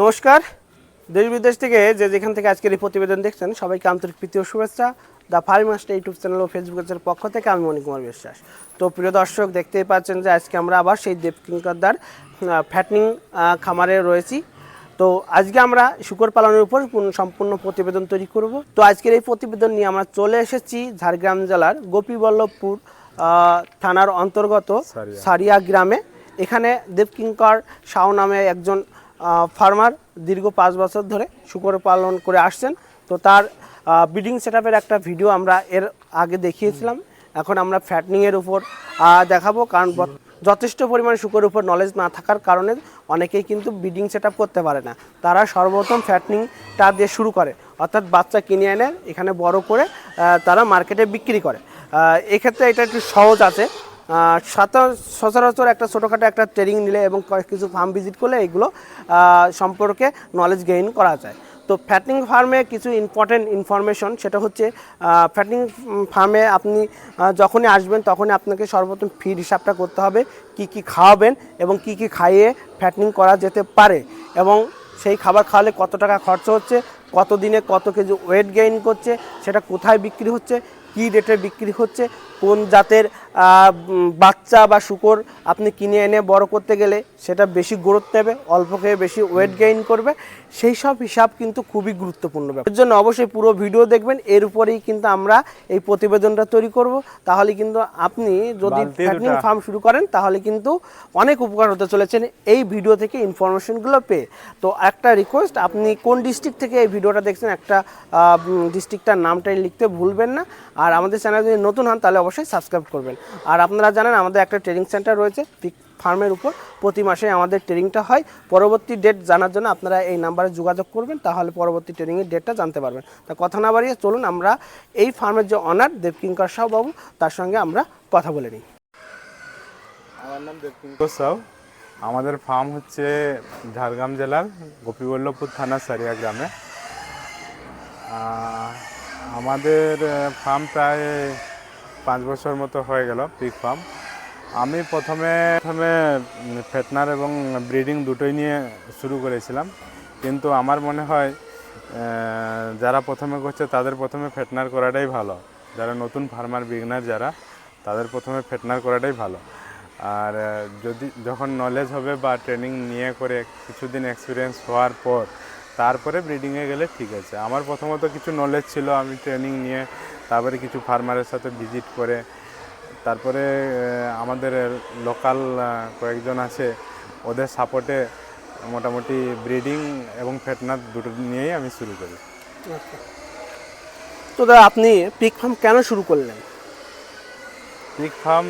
নমস্কার। দেশ বিদেশ থেকে যে যেখান থেকে আজকের এই প্রতিবেদন দেখছেন সবাইকে আন্তরিক প্রীতি ও শুভেচ্ছা। The farm master YouTube channel O Facebook পেজের পক্ষ থেকে আমি মণি কুমার বিশ্বাস। তো প্রিয় দর্শক দেখতেই পাচ্ছেন যে আজকে আমরা আবার সেই দেবকিঙ্করদার ফ্যাটনিং খামারে রয়েছি। তো আজকে আমরা শুকর পালনের উপর সম্পূর্ণ প্রতিবেদন তৈরি করব। তো আজকের এই প্রতিবেদন নিয়ে আমরা চলে এসেছি ঝাড়গ্রাম জেলার গোপীবল্লভপুর থানার অন্তর্গত সারিয়া। গ্রামে। এখানে দেবকিঙ্কর সাউ নামে একজন ফার্মার দীর্ঘ পাঁচ বছর ধরে শুকর পালন করে আসছেন। তো তার ব্রিডিং সেট একটা ভিডিও আমরা এর আগে দেখিয়েছিলাম। এখন আমরা ফ্যাটনিংয়ের উপর দেখাবো। কারণ যথেষ্ট পরিমাণে শুকরের উপর নলেজ না থাকার কারণে অনেকেই কিন্তু ব্রিডিং সেট করতে পারে না। তারা সর্বপ্রথম ফ্যাটনিংটা দিয়ে শুরু করে। অর্থাৎ বাচ্চা কিনে এনে এখানে বড় করে তারা মার্কেটে বিক্রি করে। এক্ষেত্রে এটা একটু সহজ আছে। সচরাচর একটা ছোটোখাটো একটা ট্রেনিং নিলে এবং কিছু ফার্ম ভিজিট করলে এগুলো সম্পর্কে নলেজ গেইন করা যায়। তো ফ্যাটিং ফার্মে কিছু ইম্পর্টেন্ট ইনফরমেশন সেটা হচ্ছে ফ্যাটিং ফার্মে আপনি যখনই আসবেন তখনই আপনাকে সর্বপ্রথম ফিড হিসাবটা করতে হবে, কি কি খাওয়াবেন এবং কি কি খাইয়ে ফ্যাটনিং করা যেতে পারে এবং সেই খাবার খাওয়ালে কত টাকা খরচ হচ্ছে, কত দিনে কত কেজি ওয়েট গেইন করছে, সেটা কোথায় বিক্রি হচ্ছে, কী রেটে বিক্রি হচ্ছে, কোন জাতের বাচ্চা বা শুকর আপনি কিনে এনে বড় করতে গেলে সেটা বেশি গুরুত্ব দেবে অল্প খেয়ে বেশি ওয়েট গেইন করবে। সেই সব হিসাব কিন্তু খুবই গুরুত্বপূর্ণ ব্যাপার। এর জন্য অবশ্যই পুরো ভিডিও দেখবেন এর উপরেই কিন্তু আমরা এই প্রতিবেদনটা তৈরি করব। তাহলে কিন্তু আপনি যদি ফ্যাটনিং ফার্ম শুরু করেন তাহলে কিন্তু অনেক উপকার হতে চলেছেন এই ভিডিও থেকে ইনফরমেশনগুলো পেয়ে। তো একটা রিকোয়েস্ট আপনি কোন ডিস্ট্রিক্ট থেকে এই ভিডিওটা দেখছেন একটা ডিস্ট্রিক্টটার নামটাই লিখতে ভুলবেন না। আর আমাদের চ্যানেল যদি নতুন হন তাহলে অবশ্যই সাবস্ক্রাইব করবেন। আর আপনারা জানেন আমাদের একটা ট্রেনিং সেন্টার রয়েছে পিক ফার্মের উপর। প্রতি মাসে আমাদের ট্রেনিংটা হয়। পরবর্তী ডেট জানার জন্য আপনারা এই নাম্বারে যোগাযোগ করবেন, তাহলে পরবর্তী ট্রেনিংয়ের ডেটটা জানতে পারবেন। তা কথা না বাড়িয়ে চলুন, আমরা এই ফার্মের যে অনার দেবকিঙ্কর সাউ বাবু, তার সঙ্গে আমরা কথা বলে নিই। আমার নাম দেবকিঙ্কর সাউ। আমাদের ফার্ম হচ্ছে ঝাড়গ্রাম জেলার গোপীবল্লভপুর থানা সারিয়া গ্রামে। আমাদের ফার্ম প্রায় পাঁচ বছর মতো হয়ে গেল পিক ফার্ম আমি প্রথমে প্রথমে ফেটনার এবং ব্রিডিং দুটোই নিয়ে শুরু করেছিলাম। কিন্তু আমার মনে হয় যারা প্রথমে করছে তাদের প্রথমে ফেটনার করাটাই ভালো। যারা নতুন ফার্মার বিগনার যারা, তাদের প্রথমে ফেটনার করাটাই ভালো। আর যদি, যখন নলেজ হবে বা ট্রেনিং নিয়ে করে কিছুদিন এক্সপিরিয়েন্স হওয়ার পর, তারপরে ব্রিডিংয়ে গেলে ঠিক আছে। আমার প্রথমত কিছু নলেজ ছিল, আমি ট্রেনিং নিয়ে তারপরে কিছু ফার্মারের সাথে ভিজিট করে তারপরে আমাদের লোকাল কয়েকজন আছে ওদের সাপোর্টে মোটামুটি ব্রিডিং এবং ফেটনার দুটো নিয়েই আমি শুরু করি। তো দাদা আপনি পিক ফার্ম কেন শুরু করলেন? পিক ফার্ম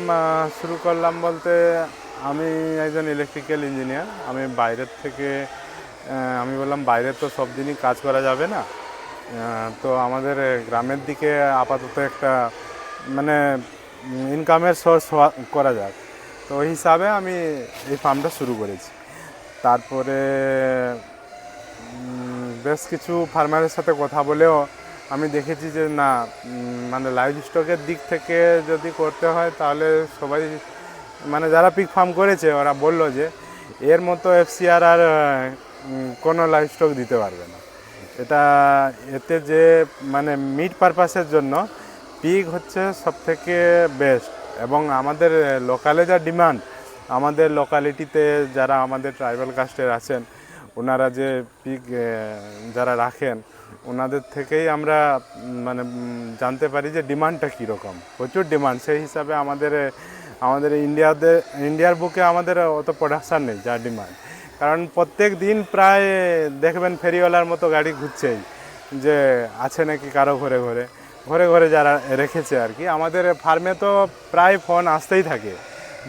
শুরু করলাম বলতে আমি একজন ইলেকট্রিক্যাল ইঞ্জিনিয়ার আমি বাইরের থেকে আমি বললাম বাইরে তো সব দিনই কাজ করা যাবে না। তো আমাদের গ্রামের দিকে আপাতত একটা মানে ইনকামের সোর্স করা যাক। তো ওই হিসাবে আমি এই ফার্মটা শুরু করেছি। তারপরে বেশ কিছু ফার্মারের সাথে কথা বলেও আমি দেখেছি যে, না মানে লাইভ স্টকের দিক থেকে যদি করতে হয়, তাহলে সবাই মানে যারা পিক ফার্ম করেছে, ওরা বলল যে, এর মতো এফসিআর আর কোনো লাইভ স্টক দিতে পারবে না। এটা এতে যে মানে মিট পারপাসের জন্য পিক হচ্ছে সবথেকে বেস্ট এবং আমাদের লোকালে যা ডিমান্ড আমাদের লোকালিটিতে যারা আমাদের ট্রাইবাল কাস্টের আছেন, ওনারা যে পিক যারা রাখেন, ওনাদের থেকেই আমরা মানে জানতে পারি যে ডিমান্ডটা কীরকম। প্রচুর ডিমান্ড সেই হিসাবে আমাদের আমাদের ইন্ডিয়াতে, ইন্ডিয়ার বুকে আমাদের অত প্রোডাকশান নেই যা ডিমান্ড কারণ প্রত্যেক দিন প্রায় দেখবেন ফেরিওয়ালার মতো গাড়ি ঘুরছেই, যে আছে নাকি কারও ঘরে ঘরে। ঘরে ঘরে যারা রেখেছে আর কি। আমাদের ফার্মে তো প্রায় ফোন আসতেই থাকে,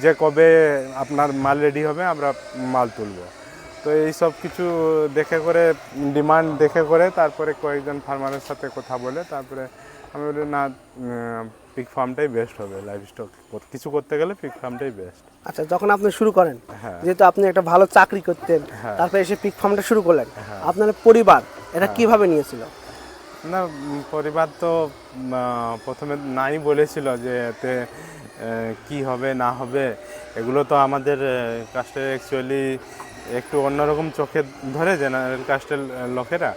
যে কবে আপনার মাল রেডি হবে, আমরা মাল তুলবো। তো এই সব কিছু দেখে করে ডিমান্ড দেখে করে, তারপরে কয়েকজন ফার্মারের সাথে কথা বলে, তারপরে আমি বলি, না পিক ফার্মটাই বেস্ট হবে লাইভ স্টক কিছু করতে গেলে পিক ফার্মটাই বেস্ট আচ্ছা যখন আপনি শুরু করেন হ্যাঁ। যেহেতু আপনি একটা ভালো চাকরি করতেন তারপরে এসে পিক ফার্মটা শুরু করলেন আপনার পরিবার এটা কীভাবে নিয়েছিল? না পরিবার তো প্রথমে নাই বলেছিল যে এতে কি হবে না হবে এগুলো তো আমাদের কাস্টে অ্যাকচুয়ালি একটু অন্যরকম চোখে ধরে জেনারেল কাস্টের লোকেরা।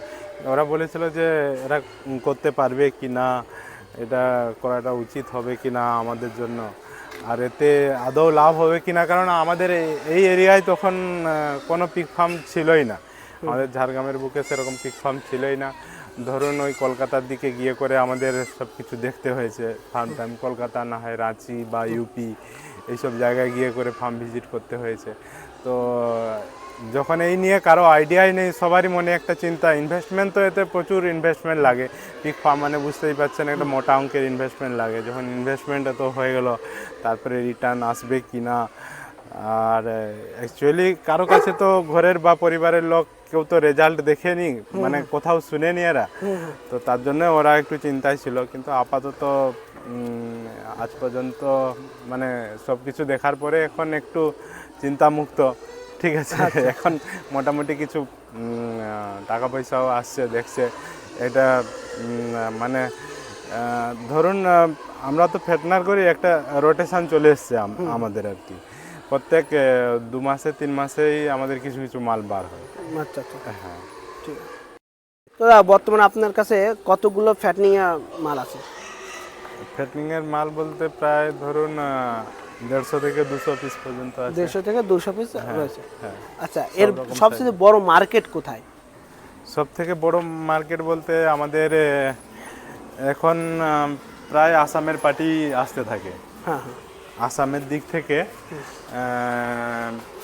ওরা বলেছিল যে এরা করতে পারবে কি না এটা করাটা উচিত হবে কি না আমাদের জন্য। আর এতে আদৌ লাভ হবে কি না কারণ আমাদের এই- এরিয়ায় তখন কোনো পিক ফার্ম ছিলই না। আমাদের ঝাড়গ্রামের বুকে সেরকম পিক ফার্ম ছিলই না। ধরুন ওই কলকাতার দিকে গিয়ে করে আমাদের সব কিছু দেখতে হয়েছে। ফার্ম টাইম কলকাতা, না হয় রাঁচি বা ইউপি এইসব জায়গায় গিয়ে করে ফার্ম ভিজিট করতে হয়েছে। তো যখন এই নিয়ে কারও আইডিয়াই নেই সবারই মনে একটা চিন্তা ইনভেস্টমেন্ট তো এতে প্রচুর ইনভেস্টমেন্ট লাগে। পিক ফার্ম মানে বুঝতেই পারছেন একটা মোটা অঙ্কের ইনভেস্টমেন্ট লাগে। যখন ইনভেস্টমেন্ট এত হয়ে গেল তারপরে রিটার্ন আসবে কি না? আর অ্যাকচুয়ালি কারও কাছে তো ঘরের বা পরিবারের লোক কেউ তো রেজাল্ট দেখেনি মানে কোথাও শুনেনি এরা। তো তার জন্য ওরা একটু চিন্তায় ছিল। কিন্তু আপাতত আজ পর্যন্ত মানে সব কিছু দেখার পরে এখন একটু চিন্তামুক্ত। ঠিক আছে এখন মোটামুটি কিছু টাকা পয়সাও আসছে দেখছে। এটা মানে ধরুন আমরা তো ফেটনার করি একটা রোটেশন চলে এসছে আমাদের আর কি। প্রত্যেক দু মাসে তিন মাসেই আমাদের কিছু কিছু মাল বার হয়। আচ্ছা আচ্ছা। হ্যাঁ। ঠিক আছে। তো বর্তমানে আপনার কাছে কতগুলো ফ্যাটনিং মাল আছে? ফেটনিং এর মাল বলতে প্রায় ধরুন দেড়শো থেকে দুশো পিস পর্যন্ত আছে। দেড়শো থেকে দুশো পিস রয়েছে। হ্যাঁ। আচ্ছা এর সবচেয়ে বড় মার্কেট কোথায়? সব থেকে বড় মার্কেট বলতে আমাদের এখন প্রায় আসামের পার্টি আসতে থাকে। হ্যাঁ হ্যাঁ। আসামের দিক থেকে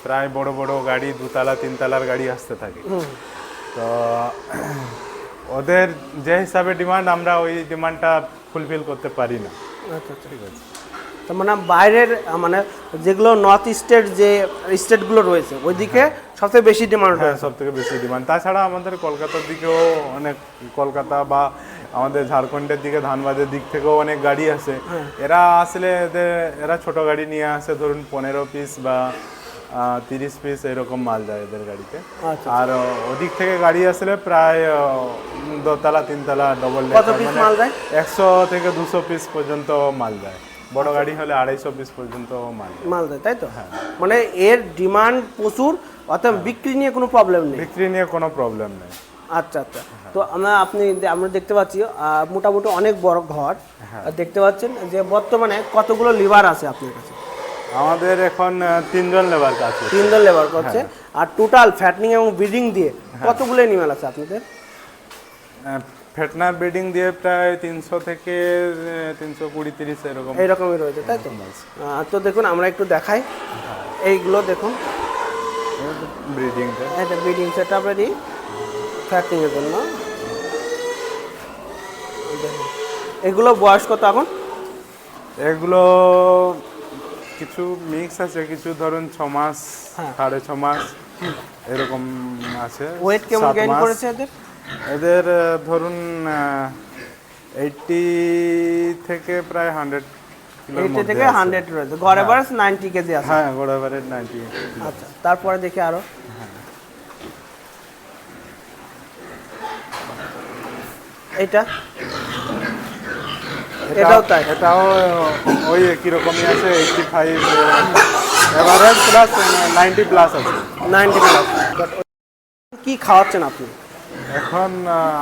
প্রায় বড় বড় গাড়ি দুতলা তিনতলার গাড়ি আসতে থাকে। তো ওদের যে হিসাবে ডিমান্ড আমরা ওই ডিমান্ডটা ফুলফিল করতে পারি না। আচ্ছা আচ্ছা। ঠিক আছে। তার মানে বাইরের মানে যেগুলো নর্থ ইস্টের যে স্টেটগুলো রয়েছে ওইদিকে সবথেকে বেশি ডিমান্ড হ্যাঁ সব থেকে বেশি ডিমান্ড তাছাড়া আমাদের কলকাতার দিকেও অনেক কলকাতা বা আমাদের ঝাড়খণ্ডের দিকে ধানবাদের দিক থেকেও অনেক গাড়ি আসে। এরা আসলে এদের এরা ছোট গাড়ি নিয়ে আসে ধরুন পনেরো পিস বা তিরিশ পিস এরকম মাল যায় এদের গাড়িতে। আচ্ছা। আর ওদিক থেকে গাড়ি আসলে প্রায় দোতলা তিনতলা ডবল মাল যায়? একশো থেকে দুশো পিস পর্যন্ত মাল যায় বড় গাড়ি হলে আড়াইশো পিস পর্যন্ত মাল মাল দেয় তাই তো? হ্যাঁ। মানে এর ডিমান্ড প্রচুর অর্থাৎ বিক্রি নিয়ে কোনো প্রবলেম নেই। বিক্রি নিয়ে কোনো প্রবলেম নেই। আচ্ছা আচ্ছা। তো আমরা আপনি আমরা দেখতে পাচ্ছি মোটামুটি অনেক বড় ঘর। হ্যাঁ। দেখতে পাচ্ছেন যে বর্তমানে কতগুলো লিভার আছে আপনার কাছে? আমাদের এখন তিনজন লেবার করছে। তিনজন লেবার করছে। হ্যাঁ। আর টোটাল ফ্যাটনিং এবং ব্রিডিং দিয়ে কতগুলো এনিম্যাল আছে আপনাদের? আহ, ফেটনার ব্রিডিং দিয়ে প্রায় তিনশো থেকে তিনশো কুড়ি তিরিশ এরকম। এইরকমই রয়েছে তাই তো? তো দেখুন আমরা একটু দেখাই। এইগুলো দেখুন। ব্রিডিংটা। এটা ব্রিডিং সেট আপ রেডি ফ্যাটনিংয়ের জন্য। এগুলো বয়স কত এখন? এগুলো কিছু মিক্স আছে কিছু ধরুন ছ মাস হ্যাঁ। সাড়ে ছ মাস এরকম আছে ওয়েট কেমন গেইন করেছে এদের? এদের ধরুন এইটটি থেকে প্রায় হান্ড্রেড এইটি থেকে হান্ড্রেড রয়েছে। ঘরে এভারেজ নাইনটি কেজি আছে। হ্যাঁ গোড়াবারের নাইনটি আচ্ছা তারপরে দেখি আরও। এটা? এটাও তাই। এটাও ওই একই রকমই আছে eighty five average plus ninety plus আছে। নাইনটি প্লাস কি খাওয়াচ্ছেন আপনি? এখন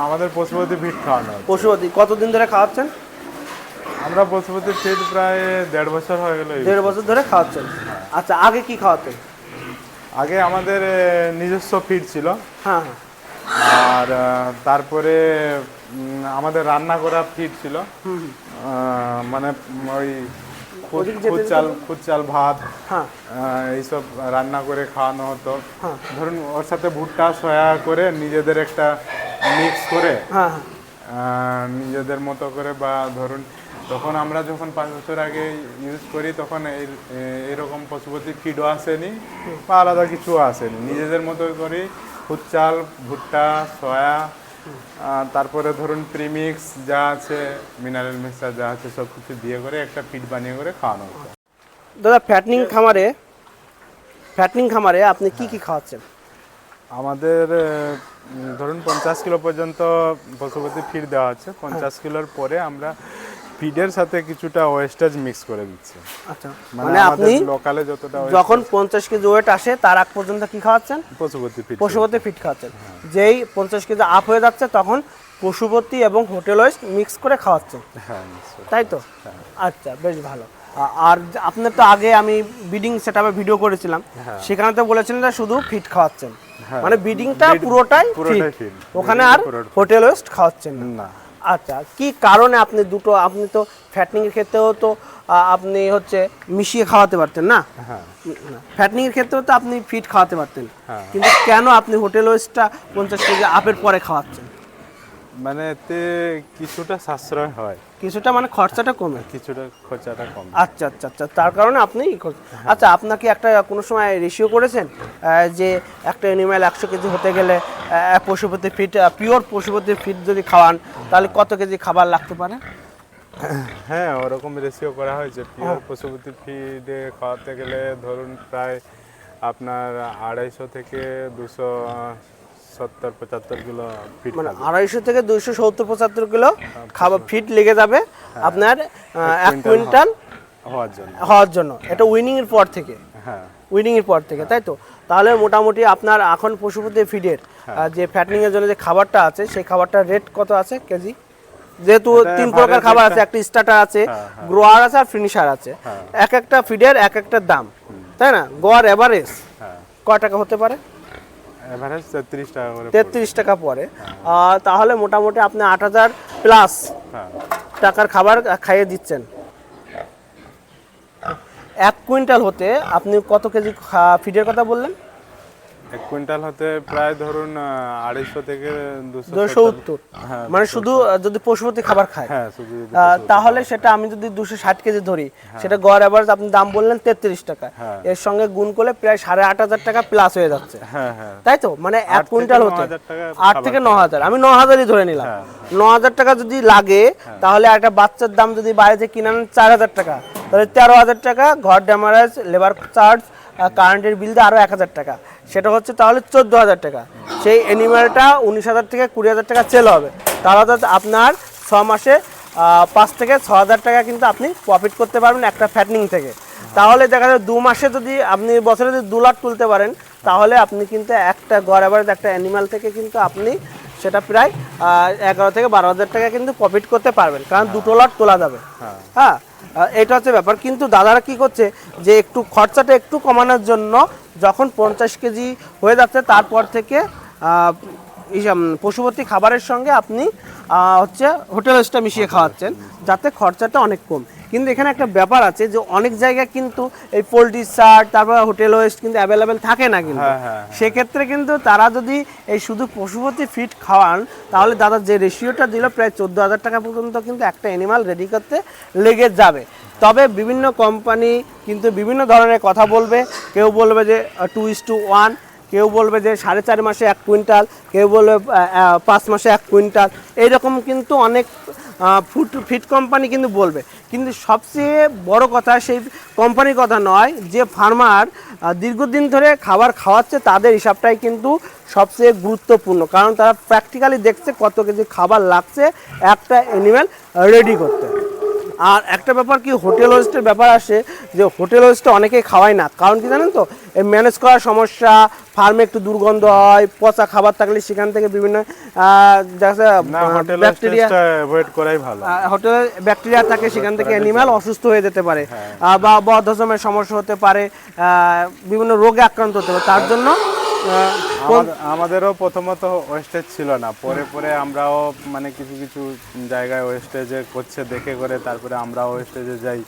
আমাদের পশুপতি ফিট খাওয়ানো। পশুপতি কতদিন ধরে খাওয়াচ্ছেন? আমরা পশুপতি ফিট প্রায় দেড় বছর হয়ে গেল দেড় বছর। ধরে খাওয়াচ্ছেন। আচ্ছা আগে কি খাওয়াতেন? আগে আমাদের নিজস্ব ফিড ছিল। হ্যাঁ হ্যাঁ। আর তারপরে আমাদের রান্না করা ফিড ছিল। মানে ওই খুদ- চাল খুদ চাল ভাত হ্যাঁ। এইসব রান্না করে খাওয়ানো হতো। হ্যাঁ। ধরুন ওর সাথে ভুট্টা সয়া করে নিজেদের একটা মিক্স করে হ্যাঁ নিজেদের মতো করে বা ধরুন তখন আমরা যখন পাঁচ বছর আগে ইউজ করি তখন এরকম পশুপতি ফিডও আসেনি বা আলাদা কিছু আসেনি। নিজেদের মতো করে খুদ চাল ভুট্টা সয়া তারপরে ধরুন প্রিমিক্স যা আছে মিনারেল মিক্সার যা আছে সব কিছু দিয়ে করে একটা ফিড বানিয়ে করে খাওয়ানো হতো। দাদা ফ্যাটনিং খামারে ফ্যাটনিং খামারে আপনি কি কি খাওয়াচ্ছেন? আমাদের ধরুন পঞ্চাশ কিলো পর্যন্ত পশুপতি ফিড দেওয়া হচ্ছে পঞ্চাশ কিলোর পরে আমরা ফিডের সাথে কিছুটা ওয়েস্টেজ মিক্স করে দিচ্ছে। আচ্ছা। মানে মানে আপনি লোকালে যতটা যখন পঞ্চাশ কেজি ওয়েট আসে তার আগ পর্যন্ত কি খাওয়াচ্ছেন? পশুপতি ফিড পশুপতি ফিট খাওয়াচ্ছেন। যেই পঞ্চাশ কেজি আপ হয়ে যাচ্ছে তখন পশুপতি এবং হোটেল ওয়েস্ট মিক্স করে খাওয়াচ্ছেন। হ্যাঁ তাই তো? আচ্ছা বেশ ভালো। আর আপনার তো আগে আমি বিডিং সেটআপে ভিডিও করেছিলাম। সেখানে তো বলেছিলেন যে শুধু ফিট খাওয়াচ্ছেন। হ্যাঁ। মানে বিডিংটা পুরোটাই ফিট ওখানে আর হোটেল ওয়েস্ট খাওয়াচ্ছেন না। আচ্ছা কি কারণে আপনি দুটো আপনি তো ফ্যাটনিং এর ক্ষেত্রেও তো আপনি হচ্ছে মিশিয়ে খাওয়াতে পারতেন না? হ্যাঁ। ফ্যাটনিং এর ক্ষেত্রেও তো আপনি ফিট খাওয়াতে পারতেন। হ্যাঁ। কিন্তু কেন আপনি হোটেল ওয়েস্টটা পঞ্চাশ কেজি আপের পরে খাওয়াচ্ছেন? মানে এতে কিছুটা সাশ্রয় হয়। কিছুটা মানে খরচাটা কমে? কিছুটা খরচাটা কম। আচ্ছা আচ্ছা আচ্ছা। তার কারণে আপনি আচ্ছা আপনাকে একটা কোনো সময় রেশিও করেছেন? যে একটা অ্যানিম্যাল একশো কেজি হতে গেলে Pashupati feed pure Pashupati feed যদি খাওয়ান তাহলে কত কেজি খাবার লাগতে পারে? হ্যাঁ ওরকম রেশিও করা হয়েছে পিওর পশুপতি ফিডে খাওয়াতে গেলে ধরুন প্রায় আপনার আড়াইশো থেকে দুশো সত্তর পঁচাত্তর কিলো ফিট মানে আড়াইশো থেকে দুইশো সত্তর পঁচাত্তর কিলো খাবার ফিট লেগে যাবে আপনার এক কুইন্টাল হওয়ার জন্য। হওয়ার জন্য। এটা উইনিং এর পর থেকে। হ্যাঁ। উইনিং এর পর থেকে তাই তো? তাহলে মোটামুটি আপনার এখন পশুপতি ফিডের হ্যাঁ। যে ফ্যাটনিং এর জন্য যে খাবারটা আছে সেই খাবারটার রেট কত আছে কেজি? যেহেতু তিন প্রকার খাবার আছে একটা স্টার্টার আছে হ্যাঁ, হ্যাঁ। গ্রোয়ার আছে আর ফিনিশার আছে। হ্যাঁ। এক একটা ফিডের এক একটা দাম তাই না? গোয়ার এভারেজ হ্যাঁ। কয় টাকা হতে পারে? এভারেজ তেত্রিশ টাকা করে পড়বে। তেত্রিশ টাকা পরে আহ, তাহলে মোটামুটি আপনি আট হাজার প্লাস হ্যাঁ। টাকার খাবার খাইয়ে দিচ্ছেন। এক কুইন্টাল হতে আপনি কত কেজি ফিডের কথা বললেন? এক কুইন্টাল হতে প্রায় ধরুন আড়াইশো থেকে দুশো উত্তর হ্যাঁ মানে শুধু যদি পশুপতি খাবার খায়। হ্যাঁ তাহলে সেটা আমি যদি দুশো ষাট কেজি ধরি সেটা গড় অ্যাভারেজ আপনি দাম বললেন তেত্রিশ টাকা। হ্যাঁ। এর সঙ্গে গুণ করলে প্রায় সাড়ে আট হাজার টাকা প্লাস হয়ে যাচ্ছে। হ্যাঁ হ্যাঁ। তাই তো? মানে এক থেকে কুইন্টাল হতে আট থেকে ন হাজার। আমি ন হাজারই ধরে নিলাম। হ্যাঁ, ন হাজার টাকা যদি লাগে তাহলে একটা বাচ্চার দাম যদি বাইরে কিনে আনেন চার হাজার টাকা। তাহলে তেরো হাজার টাকা ঘর ড্যামারেজ লেবার চার্জ কারেন্টের বিল দিয়ে আরও এক হাজার টাকা। সেটা হচ্ছে তাহলে চোদ্দ হাজার টাকা। সেই অ্যানিমালটা উনিশ হাজার থেকে কুড়ি হাজার টাকা সেল হবে। তাহলে আপনার ছ মাসে পাঁচ থেকে ছ হাজার টাকা কিন্তু আপনি প্রফিট করতে পারবেন একটা ফ্যাটনিং থেকে। তাহলে দেখা যায় দু মাসে যদি আপনি বছরে যদি দু লাখ তুলতে পারেন তাহলে আপনি কিন্তু একটা গড় অ্যাভারেজ একটা অ্যানিমাল থেকে কিন্তু আপনি সেটা প্রায় এগারো থেকে বারো হাজার টাকা কিন্তু প্রফিট করতে পারবেন। কারণ দুটো লট তোলা যাবে। হ্যাঁ। হ্যাঁ এটা হচ্ছে ব্যাপার। কিন্তু দাদারা কি করছে? যে একটু খরচাটা একটু কমানোর জন্য যখন পঞ্চাশ কেজি হয়ে যাচ্ছে তারপর থেকে পশুপতি খাবারের সঙ্গে আপনি হচ্ছে হোটেল স্টা মিশিয়ে খাওয়াচ্ছেন যাতে খরচাটা অনেক কম। কিন্তু এখানে একটা ব্যাপার আছে যে অনেক জায়গায় কিন্তু এই পোলট্রি শার্ট তারপর হোটেল ওয়েস্ট কিন্তু অ্যাভেলেবেল থাকে না কিন্তু। হ্যাঁ, হ্যাঁ, হ্যাঁ। সেক্ষেত্রে কিন্তু তারা যদি এই শুধু পশুপতি ফিট খাওয়ান তাহলে দাদা যে রেশিওটা দিল প্রায় চোদ্দ হাজার টাকা পর্যন্ত কিন্তু একটা অ্যানিমাল রেডি করতে লেগে যাবে। তবে বিভিন্ন কোম্পানি কিন্তু বিভিন্ন ধরনের কথা বলবে। কেউ বলবে যে টু ইস টু ওয়ান কেউ বলবে যে, সাড়ে চার মাসে এক কুইন্টাল, কেউ বলবে পাঁচ মাসে এক কুইন্টাল। এইরকম কিন্তু অনেক ফুড ফিট কোম্পানি কিন্তু বলবে। কিন্তু সবচেয়ে বড় কথা সেই কোম্পানির কথা নয়, যে ফার্মার দীর্ঘদিন ধরে খাবার খাওয়াচ্ছে, তাদের হিসাবটাই কিন্তু সবচেয়ে গুরুত্বপূর্ণ। কারণ তারা প্র্যাকটিক্যালি দেখছে কত কেজি খাবার লাগছে একটা অ্যানিম্যাল রেডি করতে। আর একটা ব্যাপার কি হোটেল হোস্টের ব্যাপার আসে যে হোটেল হোস্টে অনেকেই খাওয়ায় না। কারণ কি জানেন তো এই ম্যানেজ করার সমস্যা ফার্মে একটু দুর্গন্ধ হয় পচা খাবার থাকলে সেখান থেকে বিভিন্ন ব্যাকটেরিয়া হোটেলে ব্যাকটেরিয়া থাকে সেখান থেকে অ্যানিমাল অসুস্থ হয়ে যেতে পারে। আহ, বা বদহজমের সমস্যা হতে পারে আহ, বিভিন্ন রোগে আক্রান্ত হতে পারে। তার জন্য আমাদেরও প্রথমত ওয়েস্টেজ ছিল না। পরে পরে আমরাও মানে কিছু কিছু জায়গায় ওয়েস্টেজে করছে দেখে করে তারপরে আমরা ওয়েস্টেজে যাই।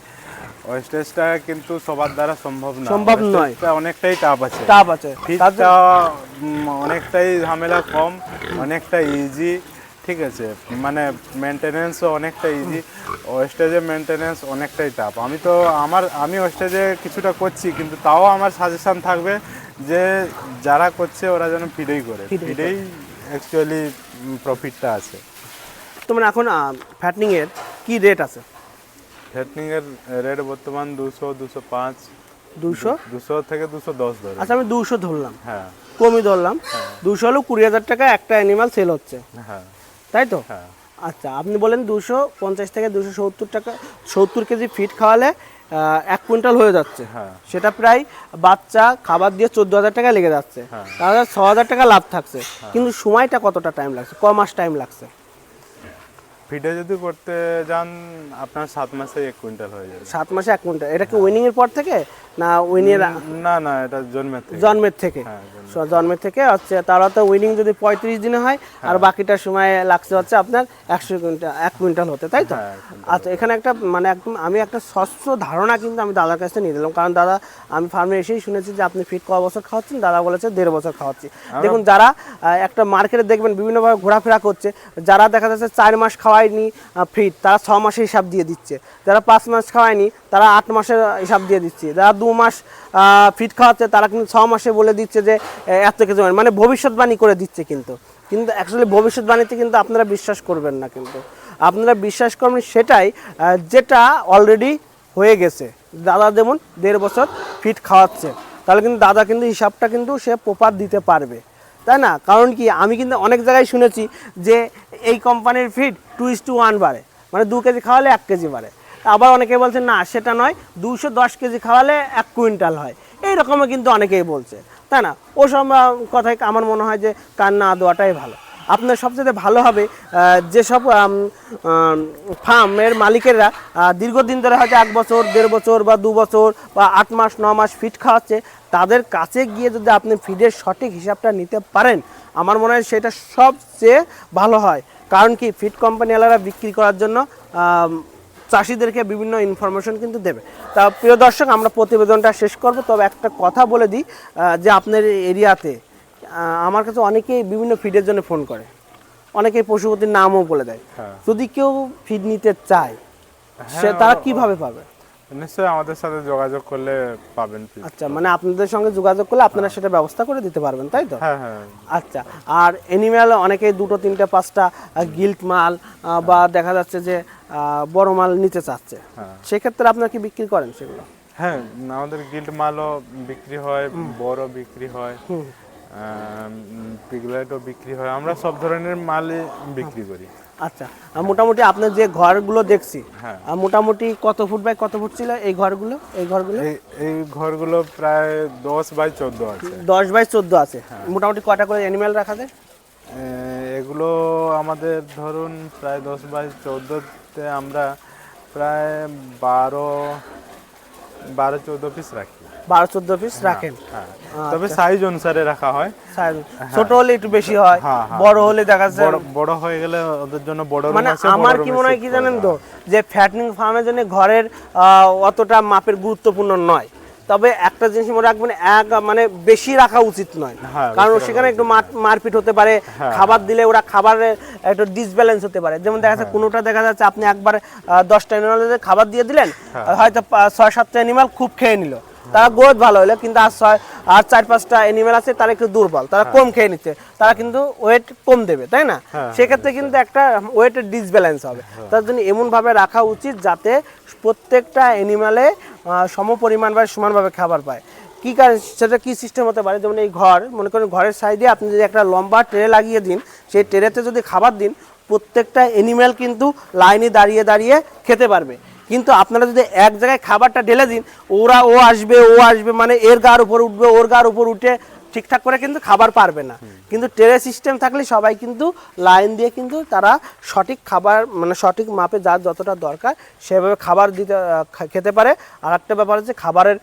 ওয়েস্টেজটা কিন্তু সবার দ্বারা সম্ভব না। সম্ভব নয়। অনেকটাই টাফ আছে। চাপ আছে। উম, অনেকটাই ঝামেলা কম অনেকটা ইজি ঠিক আছে? মানে মেনটেনেন্সও অনেকটা ইজি ওয়েস্টেজে মেনটেনেন্স অনেকটাই টাফ আমি তো আমার আমি ওয়েস্টেজে কিছুটা করছি কিন্তু তাও আমার সাজেশন থাকবে যে যারা করছে ওরা যেন ফিডেই করে। ফিডেই অ্যাকচুয়ালি প্রফিটটা আছে। তোমার এখন ফ্যাটনিং এর কি রেট আছে? ফেটনিংয়ের রেট বর্তমান দুশো দুশো পাঁচ। দুশো? দুশো থেকে দুশো দশ ধরে। আচ্ছা আমি দুশো ধরলাম। হ্যাঁ। কমই ধরলাম। দুশো হলেও কুড়ি হাজার টাকা একটা অ্যানিমাল সেল হচ্ছে। হ্যাঁ। তাই তো? হ্যাঁ। আচ্ছা আপনি বলেন দুশো পঞ্চাশ থেকে দুশো সত্তর টাকা সত্তর কেজি ফিট খাওয়ালে এক কুইন্টাল হয়ে যাচ্ছে। হ্যাঁ। সেটা প্রায় বাচ্চা খাবার দিয়ে চোদ্দ হাজার টাকা লেগে যাচ্ছে। হ্যাঁ। তাহলে ছ হাজার টাকা লাভ থাকছে। কিন্তু সময়টা কতটা টাইম লাগছে? ক মাস টাইম লাগছে? ফিডে যদি করতে যান আপনার সাত মাসে এক কুইন্টাল হয়ে যাবে। সাত মাসে এক কুইন্টাল। এটা কি উইনিং এর পর থেকে? না উইনিং না না এটা জন্মের থেকে। জন্মের থেকে। হ্যাঁ, জন্মের। থেকে হচ্ছে তাহলে তো উইনিং যদি পঁয়ত্রিশ দিনে হয় হ্যাঁ। আর বাকিটা সময় লাগছে হচ্ছে আপনার একশো কুইন্টাল এক কুইন্টাল হতে তাই তো? হ্যাঁ, আচ্ছা এখানে একটা মানে একদম আমি একটা স্বচ্ছ ধারণা কিন্তু আমি দাদার কাছ থেকে নিয়ে দিলাম কারণ দাদা আমি ফার্মে এসেই শুনেছি যে আপনি ফিট কয় বছর খাওয়াচ্ছেন? দাদা বলেছে দেড় বছর খাওয়াচ্ছি। দেখুন যারা একটা মার্কেটে দেখবেন বিভিন্নভাবে ঘোরাফেরা করছে যারা দেখা যাচ্ছে চার মাস খাওয়ায়নি ফিট তারা ছ মাসে হিসাব দিয়ে দিচ্ছে। যারা পাঁচ মাস খাওয়ায়নি তারা আট মাসের হিসাব দিয়ে দিচ্ছে। যারা দু মাস ফিট খাওয়াচ্ছে, তারা কিন্তু ছ মাসে বলে দিচ্ছে যে এত হবে। মানে ভবিষ্যৎবাণী করে দিচ্ছে কিন্তু। কিন্তু অ্যাকচুয়ালি ভবিষ্যৎবাণীতে কিন্তু আপনারা বিশ্বাস করবেন না কিন্তু। আপনারা বিশ্বাস করবেন সেটাই যেটা অলরেডি হয়ে গেছে। দাদা যেমন দেড় বছর ফিট খাওয়াচ্ছে, তাহলে কিন্তু দাদা কিন্তু হিসাবটা কিন্তু সে প্রপার দিতে পারবে। তাই না? কারণ কি, আমি কিন্তু অনেক জায়গায় শুনেছি যে, এই কোম্পানির feed two is to one বাড়ে। মানে দু কেজি খাওয়ালে এক কেজি বাড়ে। আবার অনেকে বলছে না, সেটা নয়। দুশো দশ কেজি খাওয়ালে এক কুইন্টাল হয়। এই রকমও কিন্তু অনেকেই বলছে, তাই না? ওসব কথায় আমার মনে হয় যে কান না দেওয়াটাই ভালো। আপনার সবচেয়ে ভালো হবে যেসব ফার্মের মালিকেরা দীর্ঘদিন ধরে হয়তো এক বছর, দেড় বছর বা দু বছর বা আট মাস, ন মাস ফিট খাওয়াচ্ছে, তাদের কাছে গিয়ে যদি আপনি ফিডের সঠিক হিসাবটা নিতে পারেন, আমার মনে হয় সেটা সবচেয়ে ভালো হয়। কারণ কি ফিড কোম্পানিওয়ালারা বিক্রি করার জন্য চাষিদেরকে বিভিন্ন ইনফরমেশন কিন্তু দেবে। তা প্রিয় দর্শক আমরা প্রতিবেদনটা শেষ করব। তবে একটা কথা বলে দিই যে আপনার এরিয়াতে আমার কাছে অনেকেই বিভিন্ন ফিডের জন্য ফোন করে। অনেকেই পশুপতির নামও বলে দেয়। হ্যাঁ। যদি কেউ ফিড নিতে চায় সে তারা কীভাবে পাবে? নিশ্চয়ই আমাদের সাথে যোগাযোগ করলে পাবেন আচ্ছা মানে আপনাদের সঙ্গে যোগাযোগ করলে আপনারা সেটা ব্যবস্থা করে দিতে পারবেন তাই তো? হ্যাঁ হ্যাঁ। আচ্ছা আর অ্যানিম্যাল অনেকেই দুটো তিনটে পাঁচটা গিল্ট মাল বা দেখা যাচ্ছে যে বড় মাল নিতে চাচ্ছে। হ্যাঁ। সেক্ষেত্রে আপনারা কি বিক্রি করেন সেগুলো? হ্যাঁ আমাদের গিল্ট মালও বিক্রি হয় বড় বিক্রি হয় পিগলেটও বিক্রি হয়। আমরা সব ধরনের মালই বিক্রি করি। আচ্ছা মোটামুটি আপনার যে ঘরগুলো দেখছি হ্যাঁ। মোটামুটি কত ফুট বাই কত ফুট ছিল এই ঘরগুলো? এই ঘরগুলো? এই এই ঘরগুলো প্রায় দশ বাই চোদ্দ আছে। দশ বাই চোদ্দ আছে। হ্যাঁ। মোটামুটি কটা করে অ্যানিম্যাল রাখা যায়? এগুলো আমাদের ধরুন প্রায় দশ বাই চোদ্দোতে আমরা প্রায় বারো বারো চোদ্দ পিস রাখি। বারো চোদ্দ পিস রাখেন। হ্যাঁ। তবে সাইজ অনুসারে রাখা হয়। সাইজ- ছোট হলে একটু বেশি হয় হ্যাঁ, হ্যাঁ। বড় হলে দেখা যাচ্ছে বড় হয়ে গেলে ওদের জন্য বড় মানে আমার কি মনে হয় কি জানেন তো? যে ফ্যাটনিং ফার্মের জন্য ঘরের অতটা মাপের গুরুত্বপূর্ণ নয়। তবে একটা জিনিস মনে রাখবেন এক মানে বেশি রাখা উচিত নয়। হ্যাঁ, কারণ সেখানে একটু মারপিট হতে পারে হ্যাঁ। খাবার দিলে ওরা খাবারের একটু ডিসব্যালেন্স হতে পারে। যেমন দেখা যাচ্ছে কোনোটা দেখা যাচ্ছে আপনি একবার দশটা খাবার দিয়ে দিলেন হ্যাঁ। হয়তো ছয় সাতটা অ্যানিমাল খুব খেয়ে নিল। তারা গ্রোথ ভালো হলো কিন্তু আর ছয় আর চার পাঁচটা অ্যানিমেল আছে তারা একটু দুর্বল। তারা কম খেয়ে নিচ্ছে। তারা কিন্তু ওয়েট কম দেবে তাই না? হ্যাঁ, সেক্ষেত্রে কিন্তু একটা ওয়েটের ডিসব্যালেন্স হবে। তার জন্য এমনভাবে রাখা উচিত যাতে প্রত্যেকটা অ্যানিমালে সম পরিমাণ বা সমানভাবে খাবার পায়। কি কারণ সেটা কি সিস্টেম হতে পারে? যেমন এই ঘর মনে করেন ঘরের সাইডে আপনি যদি একটা লম্বা ট্রে লাগিয়ে দিন সেই ট্রেতে যদি খাবার দিন প্রত্যেকটা অ্যানিম্যাল কিন্তু লাইনে দাঁড়িয়ে দাঁড়িয়ে খেতে পারবে। কিন্তু আপনারা যদি এক জায়গায় খাবারটা ঢেলে দিন ওরা ও আসবে ও আসবে মানে এর গার উপর উঠবে ওর গার উপর উঠে ঠিকঠাক করে কিন্তু খাবার পারবে না। কিন্তু ট্রে সিস্টেম থাকলে সবাই কিন্তু লাইন দিয়ে কিন্তু তারা সঠিক খাবার মানে সঠিক মাপে যার যতটা দরকার সেভাবে খাবার দিতে খেতে পারে। আর একটা ব্যাপার হচ্ছে খাবারের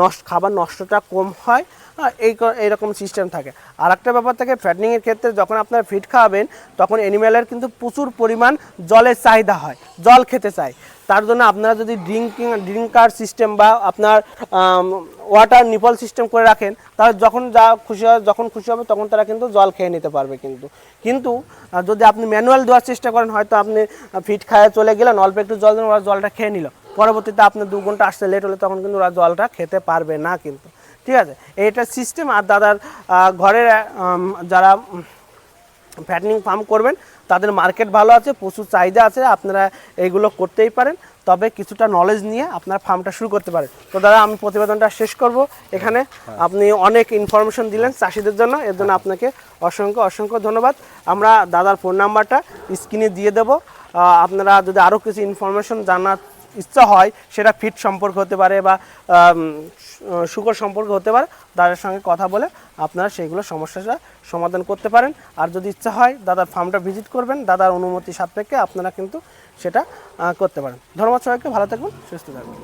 নষ্ট খাবার নষ্টটা কম হয় হ্যাঁ, এই এইরকম সিস্টেম থাকে। আর একটা ব্যাপার থাকে ফ্যাটনিংয়ের ক্ষেত্রে যখন আপনার ফিড খাওয়াবেন, তখন অ্যানিম্যালের কিন্তু প্রচুর পরিমাণ জলের চাহিদা হয়, জল খেতে চায়। তার জন্য আপনারা যদি ড্রিঙ্কিং ড্রিঙ্কার সিস্টেম বা আপনার ওয়াটার নিপল সিস্টেম করে রাখেন, তাহলে যখন যা খুশি হয়, যখন খুশি হবে, তখন তারা কিন্তু জল খেয়ে নিতে পারবে কিন্তু। কিন্তু যদি আপনি ম্যানুয়াল দেওয়ার চেষ্টা করেন, হয়তো আপনি ফিট খায় চলে গেলেন, অল্প একটু জল দেন, ওরা জলটা খেয়ে নিল। পরবর্তীতে আপনি দু ঘণ্টা আসতে লেট হলে তখন কিন্তু ওরা জলটা খেতে পারবে না কিন্তু। ঠিক আছে? এইটা সিস্টেম আর দাদার ঘরের যারা ফ্যাটনিং ফার্ম করবেন তাদের মার্কেট ভালো আছে প্রচুর চাহিদা আছে আপনারা এইগুলো করতেই পারেন। তবে কিছুটা নলেজ নিয়ে আপনার ফার্মটা শুরু করতে পারেন। তো দাদা আমি প্রতিবেদনটা শেষ করব। এখানে আপনি অনেক ইনফরমেশন দিলেন চাষিদের জন্য এর জন্য আপনাকে অসংখ্য অসংখ্য ধন্যবাদ। আমরা দাদার ফোন নাম্বারটা স্ক্রিনে দিয়ে দেবো। আপনারা যদি আরও কিছু ইনফরমেশন জানার ইচ্ছা হয় সেটা ফিট সম্পর্ক হতে পারে বা শুকর সম্পর্ক হতে পারে, দাদার সঙ্গে কথা বলে আপনারা সেইগুলো সমস্যাটা সমাধান করতে পারেন। আর যদি ইচ্ছা হয়, দাদার ফার্মটা ভিজিট করবেন, দাদার অনুমতি সাপেক্ষে আপনারা কিন্তু সেটা করতে পারেন। ধন্যবাদ সবাইকে, ভালো থাকবেন, সুস্থ থাকবেন।